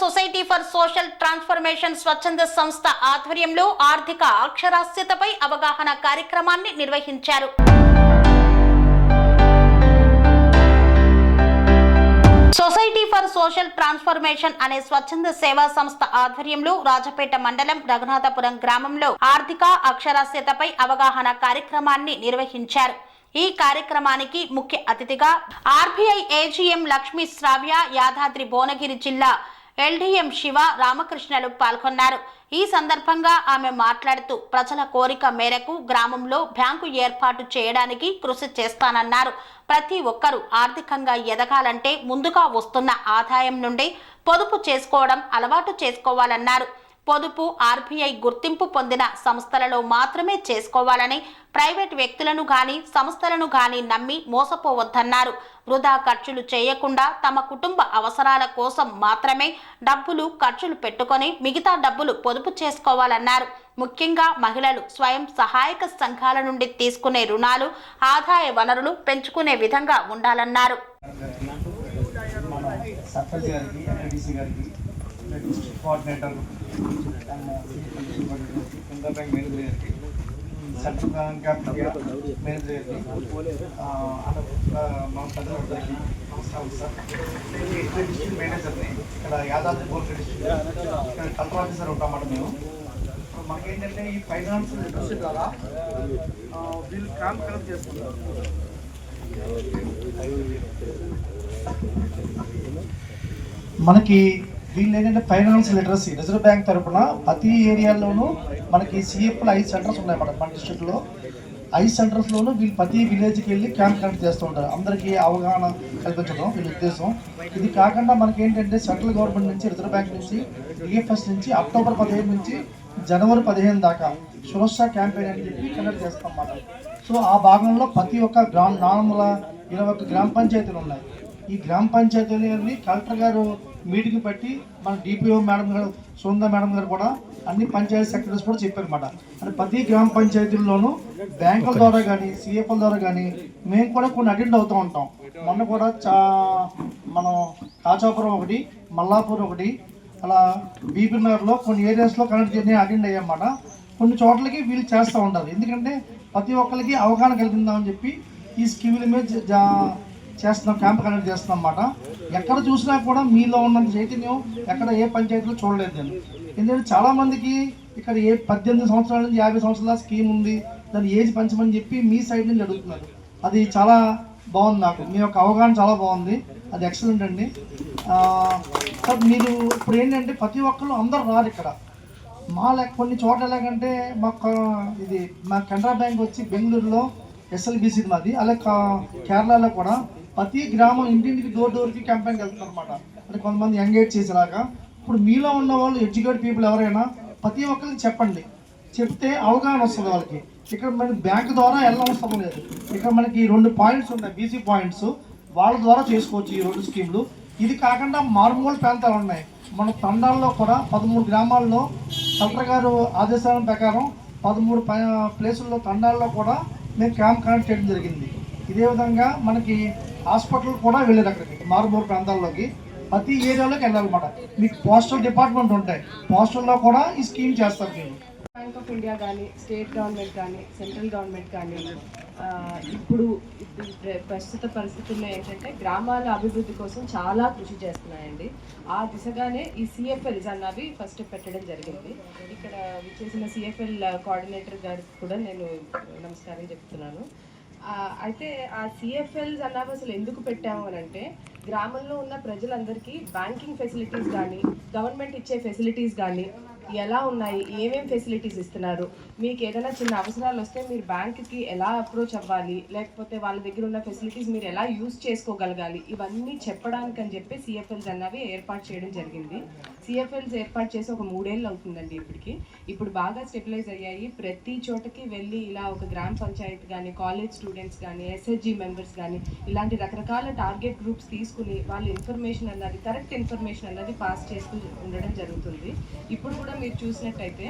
Society for social transformation స్వచ్ఛంద సంస్థ ఆధ్వర్యంలో ఆర్థిక అక్షరాస్యతపై అవగాహన కార్యక్రమాన్ని నిర్వహించారు. సొసైటీ ఫర్ సోషల్ ట్రాన్స్ఫర్మేషన్ అనే స్వచ్ఛంద సేవా సంస్థ ఆధ్వర్యంలో రాజపేట మండలం రఘునాథపురం గ్రామంలో ఆర్థిక అక్షరాస్యతపై అవగాహన కార్యక్రమాన్ని నిర్వహించారు. ఈ కార్యక్రమానికి ముఖ్య అతిథిగా ఆర్బీఐ ఏజీఎం లక్ష్మీ శ్రావ్య యాదాద్రి భువనగిరి జిల్లా ఎల్డీఎం శివ రామకృష్ణలు పాల్గొన్నారు. ఈ సందర్భంగా ఆమె మాట్లాడుతూ ప్రజల కోరిక మేరకు గ్రామంలో బ్యాంకు ఏర్పాటు చేయడానికి కృషి చేస్తానన్నారు. ప్రతి ఒక్కరూ ఆర్థికంగా ఎదగాలంటే ముందుగా వస్తున్న ఆదాయం నుండి పొదుపు చేసుకోవడం అలవాటు చేసుకోవాలన్నారు. పొదుపు ఆర్బీఐ గుర్తింపు పొందిన సంస్థలలో మాత్రమే చేసుకోవాలని ప్రైవేట్ వ్యక్తులను గాని సంస్థలను గాని నమ్మి మోసపోవద్దన్నారు. వృధా ఖర్చులు చేయకుండా తమ కుటుంబ అవసరాల కోసం మాత్రమే డబ్బులు ఖర్చులు పెట్టుకొని మిగతా డబ్బులు పొదుపు చేసుకోవాలన్నారు. ముఖ్యంగా మహిళలు స్వయం సహాయక సంఘాల నుండి తీసుకునే రుణాలు ఆదాయ వనరులు పెంచుకునే విధంగా ఉండాలన్నారు. సర్పంచ్ గారికి గారికి బ్యాంక్ మేనేజర్ గారికి central bank of India manager గారికి ఆ, ప్రజలందరికీ నమస్కారం సార్ డిస్ట్రిక్ట్ మేనేజర్ని ఇక్కడ యాదాద్రి బోర్డు డిస్ట్రిక్ట్ ఇక్కడ కలెక్టర్ ఆఫీసర్ ఉంటామన్నమాట మేము మాకు మాకేంటంటే ఈ ఫైనాన్స్ లిటరసీ ద్వారా వీళ్ళు క్యాంప్ కనెక్ట్ చేసుకుంటారు మనకి వీళ్ళు ఏంటంటే ఫైనాన్స్ లిటరసీ. రిజర్వ్ బ్యాంక్ తరపున ప్రతి ఏరియాలోనూ మనకి సిఎఫ్లు ఐదు సెంటర్స్ ఉన్నాయి మన మన డిస్ట్రిక్ట్లో. ఐదు సెంటర్స్లోనూ వీళ్ళు ప్రతి విలేజ్కి వెళ్ళి క్యాంప్ కండక్ట్ చేస్తూ ఉంటారు. అందరికీ అవగాహన కల్పించడం వీళ్ళ ఉద్దేశం. ఇది కాకుండా మనకి ఏంటంటే సెంట్రల్ గవర్నమెంట్ నుంచి రిజర్వ్ బ్యాంక్ నుంచి డిఎఫ్ఎస్ నుంచి అక్టోబర్ పదిహేను నుంచి జనవరి పదిహేను దాకా సురక్ష క్యాంపెయిన్ అని చెప్పి కండక్ట్ చేస్తాం అన్నమాట సో ఆ భాగంలో ప్రతి ఒక్క గ్రామ నాలుగు వందల ఇరవై ఒక్క గ్రామ పంచాయతీలు ఉన్నాయి. ఈ గ్రామ పంచాయతీలని కలెక్టర్ గారు మీటింగ్ పెట్టి మన డిపిఓ మేడం గారు సుంద మేడం గారు కూడా అన్ని పంచాయతీ సెక్రటరీస్ కూడా చెప్పారన్నమాట. అంటే ప్రతి గ్రామ పంచాయతీల్లోనూ బ్యాంకుల ద్వారా కానీ సిఎఫ్ల ద్వారా కానీ మేము కూడా కొన్ని అటెండ్ అవుతూ ఉంటాం. మొన్న కూడా చా మనం కాచాపురం ఒకటి మల్లాపూర్ ఒకటి అలా బీబీనగర్లో కొన్ని ఏరియాస్లో కనెక్ట్ చేసి అటెండ్ అయ్యామన్నమాట కొన్ని చోట్లకి వీళ్ళు చేస్తూ ఉంటారు. ఎందుకంటే ప్రతి ఒక్కరికి అవగాహన కలిగిందామని చెప్పి ఈ స్కీముల మీద చేస్తున్నాం క్యాంప్ కండక్ట్ చేస్తున్నాం అన్నమాట. ఎక్కడ చూసినా కూడా మీలో ఉన్నంత చైతన్యం ఎక్కడ ఏ పంచాయతీలో చూడలేదు నేను. ఎందుకంటే చాలామందికి ఇక్కడ ఏ పద్దెనిమిది సంవత్సరాల నుంచి యాభై సంవత్సరాల స్కీమ్ ఉంది దాని ఏజ్ పంచమని చెప్పి మీ సైడ్ నుంచి అడుగుతున్నారు. అది చాలా బాగుంది నాకు. మీ యొక్క అవగాహన చాలా బాగుంది. అది ఎక్సలెంట్ అండి. సార్ మీరు ఇప్పుడు ఏంటంటే ప్రతి ఒక్కరు అందరు రారు ఇక్కడ. మా లెక్క కొన్ని చోట్ల ఎలాగంటే మా ఇది మా కెనరా బ్యాంక్ వచ్చి బెంగళూరులో ఎస్ఎల్బిసి మాది అలాగే కేరళలో కూడా ప్రతి గ్రామం ఇంటింటికి డోర్ డోర్కి క్యాంపెయిన్కి వెళ్తారు అనమాట అంటే కొంతమంది ఎంగేజ్ చేసేలాగా. ఇప్పుడు మీలో ఉన్న వాళ్ళు ఎడ్యుకేట్ పీపుల్ ఎవరైనా ప్రతి ఒక్కరికి చెప్పండి. చెప్తే అవగాహన వస్తుంది వాళ్ళకి. ఇక్కడ మనకి బ్యాంక్ ద్వారా వెళ్ళవసరం లేదు. ఇక్కడ మనకి రెండు పాయింట్స్ ఉన్నాయి బీసీ పాయింట్స్ వాళ్ళ ద్వారా చేసుకోవచ్చు ఈ రెండు స్కీమ్లు ఇది కాకుండా మారుమూల ప్రాంతాలు ఉన్నాయి. మన తండాల్లో కూడా పదమూడు గ్రామాల్లో కలెక్టర్ గారు ఆదేశాల ప్రకారం పదమూడు ప- ప్లేసుల్లో తండాల్లో కూడా మేము క్యాంప్ కనెక్ట్ చేయడం జరిగింది. ఇదే విధంగా మనకి హాస్పిటల్ కూడా వెళ్ళేది అక్కడికి మారుమూరు ప్రాంతాల్లోకి. ప్రతి ఏరియాలోకి వెళ్ళాలన్నమాట. మీకు పోస్టల్ డిపార్ట్మెంట్ ఉంటాయి. పోస్టల్లో కూడా ఈ స్కీమ్ చేస్తారు మీరు. బ్యాంక్ ఆఫ్ ఇండియా కానీ స్టేట్ గవర్నమెంట్ కానీ సెంట్రల్ గవర్నమెంట్ కానీ ఇప్పుడు ఇప్పుడు ప్రస్తుత పరిస్థితుల్లో ఏంటంటే గ్రామాల అభివృద్ధి కోసం చాలా కృషి చేస్తున్నాయండి. ఆ దిశగానే ఈ సిఎఫ్ఎల్స్ అన్నవి ఫస్ట్ పెట్టడం జరిగింది. ఇక్కడ చేసిన సిఎఫ్ఎల్ కోఆర్డినేటర్ గారికి కూడా నేను నమస్కారం చెప్తున్నాను. అయితే ఆ సిఎఫ్ఎల్స్ అన్నవి అసలు ఎందుకు పెట్టాము అని అంటే గ్రామంలో ఉన్న ప్రజలందరికీ బ్యాంకింగ్ ఫెసిలిటీస్ కానీ గవర్నమెంట్ ఇచ్చే ఫెసిలిటీస్ కానీ ఎలా ఉన్నాయి? ఏమేమి ఫెసిలిటీస్ ఇస్తున్నారు? మీకు ఏదైనా చిన్న అవసరాలు వస్తే మీరు బ్యాంక్కి ఎలా అప్రోచ్ అవ్వాలి? లేకపోతే వాళ్ళ దగ్గర ఉన్న ఫెసిలిటీస్ మీరు ఎలా యూజ్ చేసుకోగలగాలి? ఇవన్నీ చెప్పడానికి అని చెప్పి సిఎఫ్ఎల్స్ అన్నవి ఏర్పాటు చేయడం జరిగింది. సిఎఫ్ఎల్స్ ఏర్పాటు చేసి ఒక మూడేళ్ళు అవుతుందండి ఇప్పటికి. ఇప్పుడు బాగా స్టెబిలైజ్ అయ్యాయి. ప్రతి చోటకి వెళ్ళి ఇలా ఒక గ్రామ పంచాయతీ కానీ కాలేజ్ స్టూడెంట్స్ కానీ ఎస్హెచ్జి మెంబర్స్ కానీ ఇలాంటి రకరకాల టార్గెట్ గ్రూప్స్ తీసుకుని వాళ్ళ ఇన్ఫర్మేషన్ అన్నది కరెక్ట్ ఇన్ఫర్మేషన్ అన్నది పాస్ చేస్తూ ఉండడం జరుగుతుంది. ఇప్పుడు కూడా కూడా మీరు చూసినట్టయితే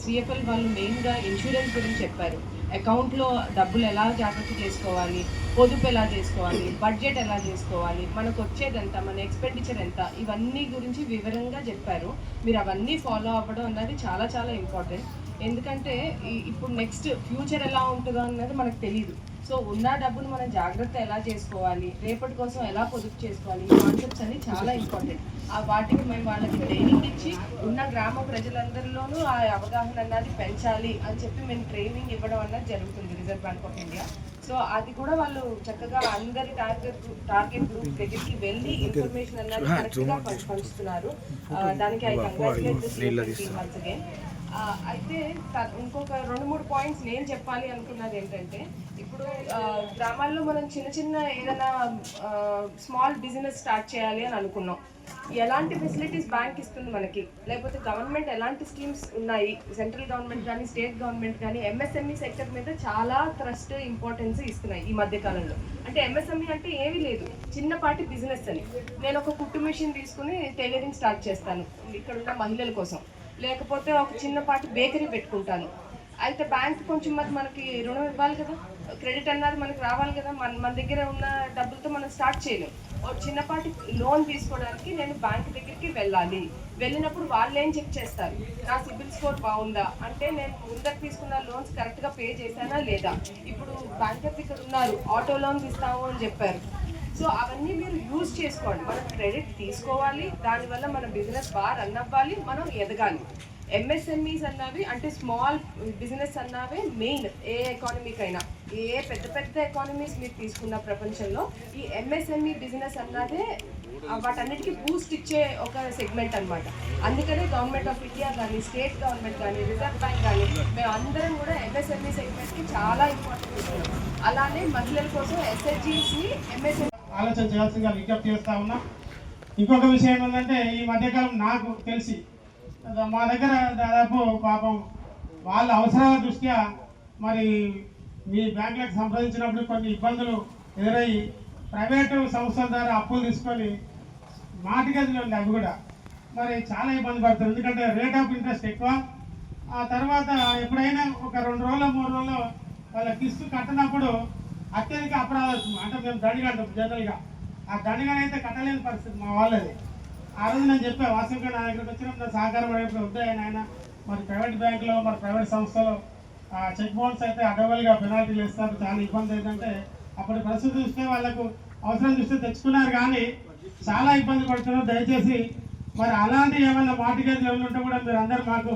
సిఎఫ్ఎల్ వాళ్ళు మెయిన్గా ఇన్సూరెన్స్ గురించి చెప్పారు. అకౌంట్లో డబ్బులు ఎలా జాగ్రత్త చేసుకోవాలి పొదుపు ఎలా చేసుకోవాలి బడ్జెట్ ఎలా చేసుకోవాలి మనకు వచ్చేది ఎంత మన ఎక్స్పెండిచర్ ఎంత ఇవన్నీ గురించి వివరంగా చెప్పారు. మీరు అవన్నీ ఫాలో అవ్వడం అన్నది చాలా చాలా ఇంపార్టెంట్ ఎందుకంటే ఇప్పుడు నెక్స్ట్ ఫ్యూచర్ ఎలా ఉంటుందో అన్నది మనకు తెలియదు సో ఉన్న డబ్బును మనం జాగ్రత్త ఎలా చేసుకోవాలి? రేపటి కోసం ఎలా పొదుపు చేసుకోవాలి? ఈ కాన్సెప్ట్స్ అన్ని చాలా ఇంపార్టెంట్ ఆ వాటికి మేము వాళ్ళకి ట్రైనింగ్ ఇచ్చి ఉన్న గ్రామ ప్రజలందరిలోనూ ఆ అవగాహన అన్నది పెంచాలి అని చెప్పి మేము ట్రైనింగ్ ఇవ్వడం అన్నది జరుగుతుంది reserve bank of India so అది కూడా వాళ్ళు చక్కగా అందరి టార్గెట్ టార్గెట్ గ్రూప్ దగ్గరికి వెళ్ళి ఇన్ఫర్మేషన్ అన్నది కరెక్ట్గా పంచుతున్నారు ఆ, దానికి ఐ కంగ్రాచులేట్ వన్స్ అగైన్ అయితే ఇంకొక రెండు మూడు పాయింట్స్ నేను చెప్పాలి అనుకున్నది ఏంటంటే ఇప్పుడు గ్రామాల్లో మనం చిన్న చిన్న ఏదైనా స్మాల్ బిజినెస్ స్టార్ట్ చేయాలి అని అనుకున్నాం. ఎలాంటి ఫెసిలిటీస్ బ్యాంక్ ఇస్తుంది మనకి? లేకపోతే గవర్నమెంట్ ఎలాంటి స్కీమ్స్ ఉన్నాయి? సెంట్రల్ గవర్నమెంట్ కానీ స్టేట్ గవర్నమెంట్ కానీ ఎంఎస్ఎంఈ సెక్టర్ మీద చాలా ట్రస్ట్ ఇంపార్టెన్స్ ఇస్తున్నాయి ఈ మధ్య కాలంలో. అంటే ఎంఎస్ఎంఈ అంటే ఏమీ లేదు. చిన్నపాటి బిజినెస్ అని. నేను ఒక కుట్టు మిషన్ తీసుకుని టైలరింగ్ స్టార్ట్ చేస్తాను. ఇక్కడ ఉన్న మహిళల కోసం. లేకపోతే ఒక చిన్నపాటి బేకరీ పెట్టుకుంటాను. అయితే బ్యాంక్ కొంచెం మరి మనకి రుణం ఇవ్వాలి కదా. క్రెడిట్ అన్నది మనకి రావాలి కదా. మన మన దగ్గర ఉన్న డబ్బులతో మనం స్టార్ట్ చేయలేం. ఒక చిన్నపాటి లోన్ తీసుకోవడానికి నేను బ్యాంక్ దగ్గరికి వెళ్ళాలి. వెళ్ళినప్పుడు వాళ్ళు ఏం చెక్ చేస్తారు? నా సిబిల్ స్కోర్ బాగుందా? అంటే నేను ముందర తీసుకున్న లోన్స్ కరెక్ట్గా పే చేశానా లేదా? ఇప్పుడు బ్యాంకర్స్ ఇక్కడ ఉన్నారు. ఆటో లోన్స్ ఇస్తాము అని చెప్పారు. సో అవన్నీ మీరు యూజ్ చేసుకోండి. మనం క్రెడిట్ తీసుకోవాలి దానివల్ల మన బిజినెస్ బాగా రన్ అవ్వాలి మనం ఎదగాలి. ఎంఎస్ఎంఈస్ అన్నవి అంటే స్మాల్ బిజినెస్ అన్నవే మెయిన్ ఏ ఎకానమీకైనా ఏ పెద్ద పెద్ద ఎకానమీస్ మీరు తీసుకున్న ప్రపంచంలో ఈ ఎంఎస్ఎంఈ బిజినెస్ అన్నదే వాటన్నిటికీ బూస్ట్ ఇచ్చే ఒక సెగ్మెంట్ అన్నమాట. అందుకనే గవర్నమెంట్ ఆఫ్ ఇండియా కానీ స్టేట్ గవర్నమెంట్ కానీ రిజర్వ్ బ్యాంక్ కానీ మేము అందరం కూడా ఎంఎస్ఎంఈ సెగ్మెంట్కి చాలా ఇంపార్టెంట్ ఇస్తున్నాం అలానే మహిళల కోసం ఎస్ఎస్జీస్ని ఎంఎస్ఎంఈ ఆలోచన చేయాల్సిందిగా విజ్ఞప్తి చేస్తా ఉన్నా. ఇంకొక విషయం ఏంటంటే ఈ మధ్యకాలం నాకు తెలిసి మా దగ్గర దాదాపు పాపం వాళ్ళ అవసరాల దృష్ట్యా మరి మీ బ్యాంకులకు సంప్రదించినప్పుడు కొన్ని ఇబ్బందులు ఎదురయ్యి ప్రైవేటు సంస్థల ద్వారా అప్పులు తీసుకొని మాటి గదిలో ఉంది అవి కూడా మరి చాలా ఇబ్బంది పడుతుంది ఎందుకంటే రేట్ ఆఫ్ ఇంట్రెస్ట్ ఎక్కువ. ఆ తర్వాత ఎప్పుడైనా ఒక రెండు రోజులు మూడు రోజులు వాళ్ళ కిస్తు కట్టినప్పుడు అత్యధిక అపరాధాలు అంటే మేము దండి కడతాం జనరల్గా. ఆ దండిగానైతే కట్టలేని పరిస్థితి మా వాళ్ళది. ఆ రోజు నేను చెప్పా వాసంగా నా దగ్గరకు వచ్చినప్పుడు నా సహకారం అడిగినప్పుడు వద్దాయని ఆయన మరి ప్రైవేట్ బ్యాంకులో మరి ప్రైవేట్ సంస్థలో చెక్ బౌన్స్ అయితే అడవల్గా పెనాల్టీలు ఇస్తారు చాలా ఇబ్బంది ఏంటంటే అప్పటి పరిస్థితి చూస్తే వాళ్ళకు అవసరం చూస్తే తెచ్చుకున్నారు కానీ చాలా ఇబ్బంది పడుతున్నారు. దయచేసి మరి అలాంటి ఏమైనా మాటిగేది ఏమైనా ఉంటే కూడా మీరు అందరూ మాకు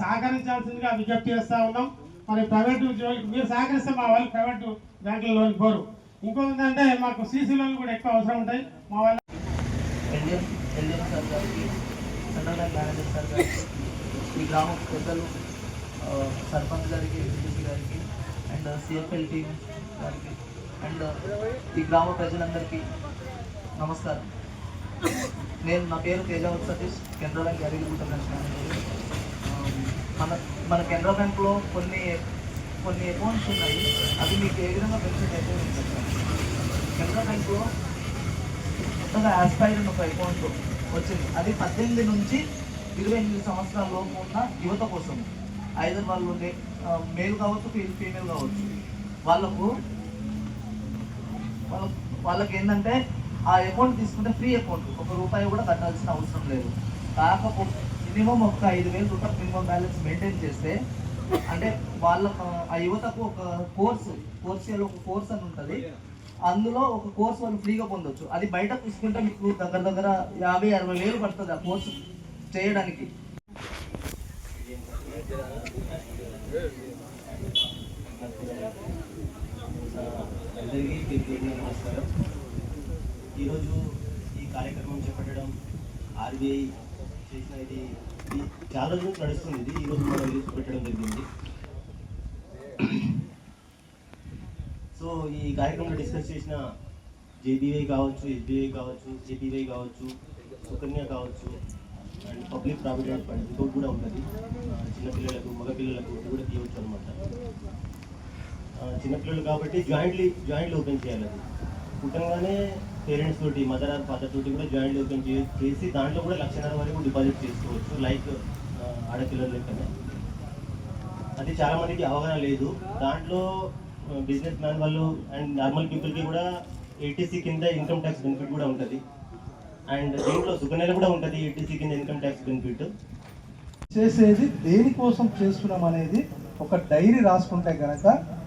సహకరించాల్సిందిగా విజ్ఞప్తి చేస్తూ ఉన్నాం. మరి ప్రైవేటు జోలికి మీరు సహకరిస్తే మా వాళ్ళు ప్రైవేటు బ్యాంకులలోకి పోరు ఇంకొకటి మాకు సీసీ లోన్ కూడా ఎక్కువ అవసరం ఉంటాయి. మా వాళ్ళ సెంట్రల్ బ్యాంక్ మేనేజర్ ఈ గ్రామ పెద్దలు సర్పంచ్ గారికి ఎంపీసీ గారికి అండ్ సిఎఫ్ఎల్ టీమ్ గారికి అండ్ ఈ గ్రామ ప్రజలందరికీ నమస్కారం. నేను నా పేరు తేజావత్ సతీష్ కెనరా బ్యాంక్ అగ్రికల్చర్ మన మన కెనరా బ్యాంక్లో కొన్ని కొన్ని అకౌంట్స్ ఉన్నాయి. అవి మీకు ఏ విధంగా బెనిఫిట్ అయితే కెనరా బ్యాంక్లో కొత్తగా ఆస్పైర్ అని ఒక అకౌంట్ వచ్చింది. అది పద్దెనిమిది నుంచి ఇరవై ఎనిమిది సంవత్సరాల లోపు ఉన్న యువత కోసం. ఐదర్ వాళ్ళు ఉండే మేల్ కావచ్చు ఫీమేల్ కావచ్చు. వాళ్ళకు వాళ్ళ వాళ్ళకి ఏంటంటే ఆ అకౌంట్ తీసుకుంటే ఫ్రీ అకౌంట్. ఒక రూపాయి కూడా కట్టాల్సిన అవసరం లేదు. కాకపోతే మినిమం ఒక ఐదు వేల రూపాయలు మినిమం బ్యాలెన్స్ మెయింటైన్ చేస్తే అంటే వాళ్ళ ఆ యువతకు ఒక కోర్స్ కోర్స్ ఒక కోర్స్ అని ఉంటుంది. అందులో ఒక కోర్స్ వాళ్ళు ఫ్రీగా పొందొచ్చు. అది బయట తీసుకుంటే మీకు దగ్గర దగ్గర యాభై అరవై వేలు పడుతుంది ఆ కోర్స్ చేయడానికి. అందరికీ నమస్కారం ఈరోజు ఈ కార్యక్రమం చేపట్టడం ఆర్బీఐ చేసిన ఇది చాలా రోజులు నుంచి నడుస్తుంది. ఇది ఈరోజు మనం రిలీజ్ పెట్టడం జరిగింది. సో ఈ కార్యక్రమంలో డిస్కస్ చేసిన జేబీఐ కావచ్చు ఎస్బీఐ కావచ్చు జేపీవై కావచ్చు సుకన్య కావచ్చు అండ్ పబ్లిక్ ప్రావిడెంట్ ఫండ్ ఇంకోటి కూడా ఉంటుంది. చిన్నపిల్లలకు మగపిల్లలకు ఇది కూడా తీయవచ్చు అనమాట చిన్నపిల్లలు కాబట్టి జాయింట్లీ జాయింట్లు ఓపెన్ చేయాలి అది. పుట్టంగానే పేరెంట్స్ తోటి మదర్ ఆర్ ఫాదర్ తోటి కూడా జాయింట్ ఓపెన్ చేసి దాంట్లో కూడా లక్షన్నర వరకు డిపాజిట్ చేసుకోవచ్చు లైక్ ఆడపిల్లల లెక్కనే. అది చాలా మందికి అవగాహన లేదు. దాంట్లో బిజినెస్ మ్యాన్ వాళ్ళు అండ్ నార్మల్ పీపుల్కి కూడా ఏటీసీ కింద ఇన్కమ్ ట్యాక్స్ బెనిఫిట్ కూడా ఉంటుంది. అండ్ దీంట్లో సుకన్యలో కూడా ఉంటుంది ఏటీసీ కింద ఇన్కమ్ ట్యాక్స్ బెనిఫిట్. చేసేది దేనికోసం చేస్తున్నాం అనేది ఒక డైరీ రాసుకుంటే కనుక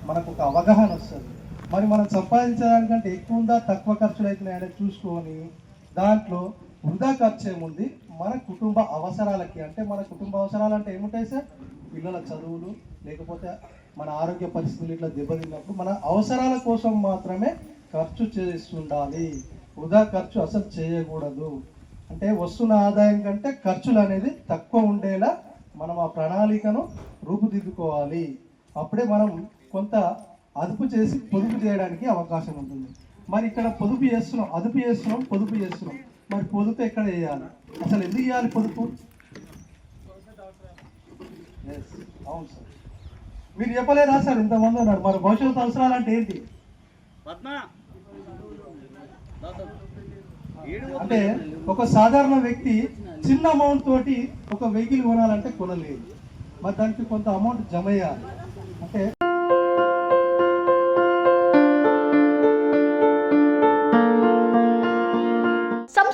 మనకు ఒక అవగాహన వస్తుంది. మరి మనం సంపాదించడానికంటే ఎక్కువ ఉందా తక్కువ ఖర్చులు అవుతున్నాయని చూసుకొని దాంట్లో వృధా ఖర్చు ఏముంది? మన కుటుంబ అవసరాలకి. అంటే మన కుటుంబ అవసరాలు అంటే ఏముంటాయి సార్? పిల్లల చదువులు లేకపోతే మన ఆరోగ్య పరిస్థితులు ఇట్లా దెబ్బతిన్నప్పుడు మన అవసరాల కోసం మాత్రమే ఖర్చు చేస్తుండాలి. వృధా ఖర్చు అసలు చేయకూడదు. అంటే వస్తున్న ఆదాయం కంటే ఖర్చులు అనేది తక్కువ ఉండేలా మనం ఆ ప్రణాళికను రూపుదిద్దుకోవాలి. అప్పుడే మనం కొంత అదుపు చేసి పొదుపు చేయడానికి అవకాశం ఉంటుంది. మరి ఇక్కడ పొదుపు చేస్తున్నాం అదుపు చేస్తున్నాం పొదుపు చేస్తున్నాం. మరి పొదుపు ఎక్కడ వేయాలి అసలు ఎందుకు చేయాలి పొదుపు? అవును సార్. మీరు చెప్పలేరా సార్ ఇంతమంది ఉన్నారు మరి భవిష్యత్తు అవసరాలు అంటే ఏంటి? అంటే ఒక సాధారణ వ్యక్తి చిన్న అమౌంట్ తోటి ఒక వెహికల్ కొనాలంటే కొనలేదు. మరి దానికి కొంత అమౌంట్ జమ చేయాలి. అంటే